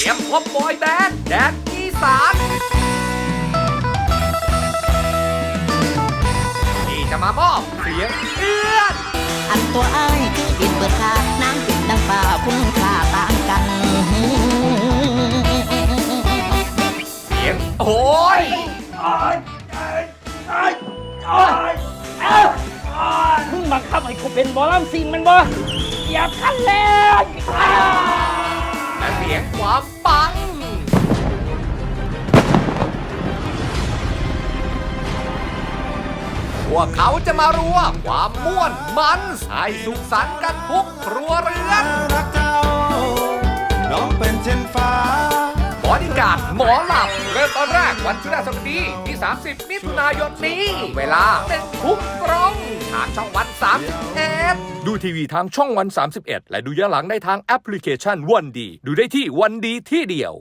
รียมพบบอยแบนด์แดนอีสานที่จะมามอบเสียงเอื้อนอันตัวอ้ายคือดินเปิดคาน้ำเป็นดังป่าคุณค่าต่างกัน เสียงโอ้ยมึงบังคับให้กูเป็นบอลลัมซิงแมันบ่อย่าคันแล้ว พวกเขาจะมารวความม่วนมันให้สุขสันต์กันทุกครัวเรือนรักเจ้าน้องเป็นเช่นฟ้าบอดี้การ์ดหมอหลับ เริ่มตอนแรกวันพฤหัสบดีที่ 30 มิถุนายนนี้ เวลาเป็นทุกตรงทางช่องวัน31ดูทีวีทางช่องวัน 31 และดูย้อนหลังได้ทางแอปพลิเคชันวันดี ดูได้ที่วันดีที่เดียว